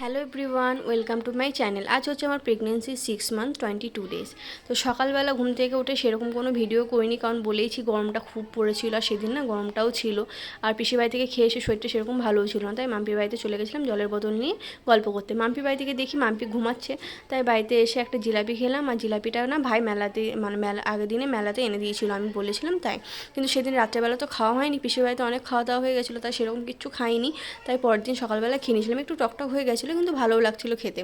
Hello everyone, welcome to my channel. আজ হচ্ছে আমার pregnancy six month twenty two days তো সকালবেলা ঘুম থেকে উঠে সেরকম কোনো ভিডিও করিনি, কারণ বলেইছি গরমটা খুব পড়েছিল আর সেদিন না গরমটাও ছিল। আর পিসি বাড়ি থেকে খেয়ে এসে শরীরটা সেরকম ভালোও ছিল না, তাই মাম্পির বাড়িতে চলে গেছিলাম জলের বোতল নিয়ে গল্প করতে। মাম্পির বাড়ি থেকে দেখি মাম্পি ঘুমাচ্ছে, তাই বাড়িতে এসে একটা জিলাপি খেলাম। আর জিলাপিটা না ভাই মেলাতে মানে মেলা, আগের দিনে মেলাতে এনে দিয়েছিল, আমি বলেছিলাম তাই। কিন্তু সেদিন রাত্রেবেলা তো খাওয়া হয়নি, পিসির বাড়িতে অনেক খাওয়া দাওয়া হয়ে গেছিল, তাই সেরকম কিছু খাইনি। তাই পরের দিন সকালবেলা খেয়ে নিয়েছিলাম, একটু টকটক হয়ে গেছিল কিন্তু ভালোও লাগছিল খেতে।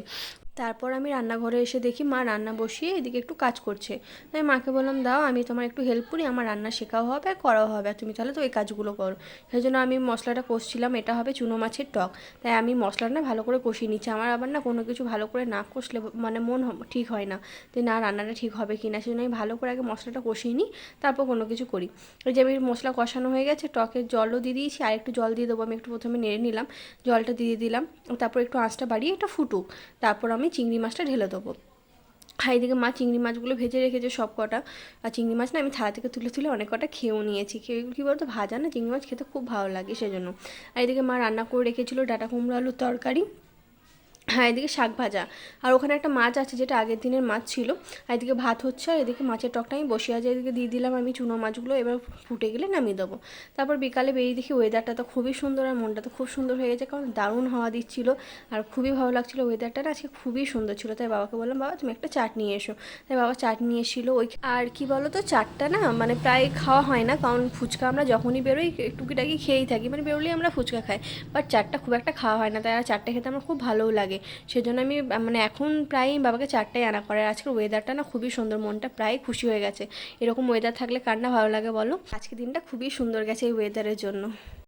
তারপর আমি রান্নাঘরে এসে দেখি মা রান্না বসিয়ে এদিকে একটু কাজ করছে। তাই মাকে বললাম, দাও, আমি তোমার একটু হেল্প করি, আমার রান্না শেখাও হবে আর করাও হবে, আর তুমি তাহলে তো ওই কাজগুলো করো। সেই জন্য আমি মশলাটা কষছিলাম, এটা হবে চুনো মাছের টক। তাই আমি মশলাটা ভালো করে কষিয়ে নিচ্ছি। আমার আবার না কোনো কিছু ভালো করে না কষলে মানে মন ঠিক হয় না যে না রান্নাটা ঠিক হবে কি না সেই জন্য আমি ভালো করে আগে মশলাটা কষিয়ে নিই, তারপর কোনো কিছু করি। ওই যে আমি মশলা কষানো হয়ে গেছে, টকের জলও দিয়ে দিয়েছি। আর একটু জল দিয়ে দেবো, আমি একটু প্রথমে নেড়ে নিলাম, জলটা দিয়ে দিলাম, তারপর একটু আঁচটা বাড়িয়ে এটা ফুটুক। তারপর আমি চিংড়ি মাছটা ঢেলে দেবো। আর এদিকে মা চিংড়ি মাছগুলো ভেজে রেখেছে সব কটা। আর চিংড়ি মাছ না আমি থালা থেকে তুলে তুলে অনেক কটা খেয়েও নিয়েছি। খেয়ে কী বলতো? ভাজা না চিংড়ি মাছ খেতে খুব ভালো লাগে সেজন্য। আর এদিকে মা রান্না করে রেখেছিল ডাটা কুমড়ো আলুর তরকারি। হ্যাঁ এদিকে শাক ভাজা। আর ওখানে একটা মাছ আছে যেটা আগের দিনের মাছ ছিল। আর এদিকে ভাত হচ্ছে আর এদিকে মাছের টকটা আমি বসে আছে। এদিকে দিয়ে দিলাম আমি চুনো মাছগুলো, এবার ফুটে গেলে নামিয়ে দেবো। তারপর বিকালে বেরিয়ে দেখি ওয়েদারটা তো খুবই সুন্দর আর মনটা তো খুব সুন্দর হয়ে গেছে, কারণ দারুণ হাওয়া দিচ্ছিল আর খুবই ভালো লাগছিল ওয়েদারটা না। আজকে খুবই সুন্দর ছিল। তাই বাবাকে বললাম, বাবা, তুমি একটা চাট নিয়ে এসো। তাই বাবা চাট নিয়ে এসেছিল ওই আর কি বলো তো চাটটা না মানে প্রায় খাওয়া হয় না, কারণ ফুচকা আমরা যখনই বেরোই টুকিটাকি খেয়েই থাকি। মানে বেরোলেই আমরা ফুচকা খাই বাট চাটটা খুব একটা খাওয়া হয় না। তাই আর চাটটা খেতে আমার খুব ভালোও লাগে। সেজন্য আমি মানে এখন প্রায় বাবাকে চারটায় আনা করে আজকের ওয়েদারটা না খুবই সুন্দর, মনটা প্রায় খুশি হয়ে গেছে। এরকম ওয়েদার থাকলে কার না ভালো লাগে বলো? আজকে দিনটা খুবই সুন্দর গেছে এই ওয়েদারের জন্য।